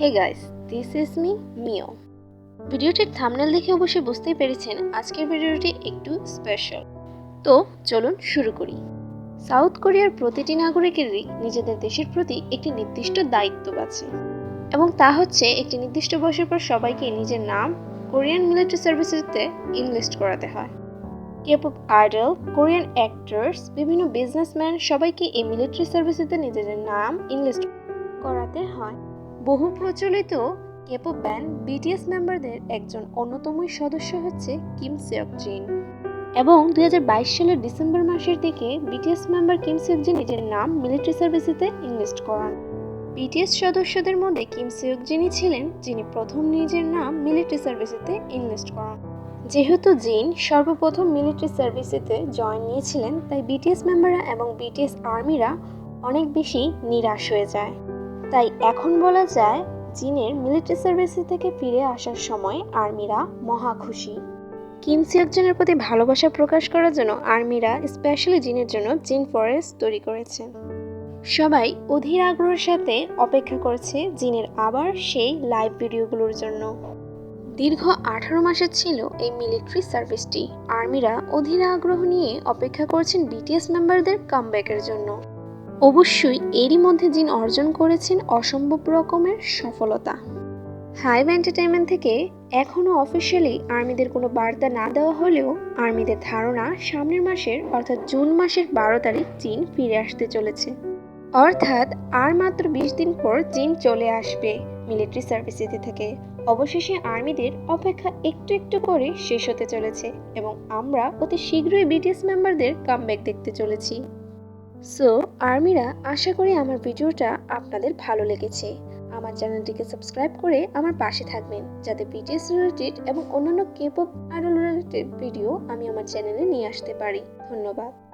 Hey guys this is me মিও ভিডিওটির thumbnail দেখে অবশ্যই বুঝতেই পেরেছেন আজকের ভিডিওটি একটু স্পেশাল তো চলুন শুরু করি। সাউথ কোরিয়ার প্রতিটি নাগরিকেরই নিজেদের দেশের প্রতি একটি নির্দিষ্ট দায়িত্ব আছে। এবং তা হচ্ছে একটি নির্দিষ্ট বয়সের পর সবাইকে নিজের নাম কোরিয়ান মিলিটারি সার্ভিসেসতে ইনভেস্ট করাতে হয়। K pop idol Korean actors বিভিন্ন বিজনেসম্যান সবাইকে এই মিলিটারি সার্ভিসেতে নিজেদের নাম ইনভেস্ট করাতে হয়। বহু প্রচলিত কেপপ ব্যান্ড বিটিএস মেম্বারদের একজন অন্যতম সদস্য হচ্ছে কিম সেওক জিন এবং দু হাজার বাইশ সালের ডিসেম্বর মাসের দিকে বিটিএস মেম্বার কিম সেওক জিন নিজের নাম মিলিটারি সার্ভিসেতে ইনভেস্ট করান। বিটিএস সদস্যদের মধ্যে কিম সেওক জিনই ছিলেন, যিনি প্রথম নিজের নাম মিলিটারি সার্ভিসেতে ইনভেস্ট করান। যেহেতু জিন সর্বপ্রথম মিলিটারি সার্ভিসেতে জয়েন নিয়েছিলেন, তাই বিটিএস মেম্বাররা এবং বিটিএস আর্মিরা অনেক বেশি নিরাশ হয়ে যায়। তাই এখন বলা যায় জিনের মিলিটারি সার্ভিসে থেকে ফিরে আসার সময় আর্মিরা মহা খুশি। কিম সিয়কজনের প্রতি ভালোবাসা প্রকাশ করার জন্য আর্মিরা স্পেশালি জিনের জন্য জিন ফরেস্ট তৈরি করেছে। সবাই অধীর আগ্রহের সাথে অপেক্ষা করছে জিনের আবার সেই লাইভ ভিডিওগুলোর জন্য। দীর্ঘ আঠারো মাসের ছিল এই মিলিটারি সার্ভিসটি। আর্মিরা অধীর আগ্রহ নিয়ে অপেক্ষা করছেন বিটিএস মেম্বারদের কামব্যাকের জন্য। অবশ্যই এরই মধ্যে জিন অর্জন করেছেন অসম্ভব রকমের সফলতা। হাইভ এন্টারটেনমেন্ট থেকে এখনও অফিসিয়ালি আর্মিদের কোনো বার্তা না দেওয়া হলেও আর্মিদের ধারণা সামনের মাসের, অর্থাৎ জুন মাসের বারো তারিখ চীন ফিরে আসতে চলেছে। অর্থাৎ আর মাত্র বিশ দিন পর চীন চলে আসবে মিলিটারি সার্ভিসিটি থেকে। অবশেষে আর্মিদের অপেক্ষা একটু একটু করে শেষ হতে চলেছে এবং আমরা অতি শীঘ্রই বিটিএস মেম্বারদের কামব্যাক দেখতে চলেছি। সো আর্মিরা, আশা করি আমার ভিডিওটা আপনাদের ভালো লেগেছে। আমার চ্যানেলটিকে সাবস্ক্রাইব করে আমার পাশে থাকবেন, যাতে বিটিএস রিলেটেড এবং অন্যান্য কেপ আইডল রিলেটেড ভিডিও আমি আমার চ্যানেলে নিয়ে আসতে পারি। ধন্যবাদ।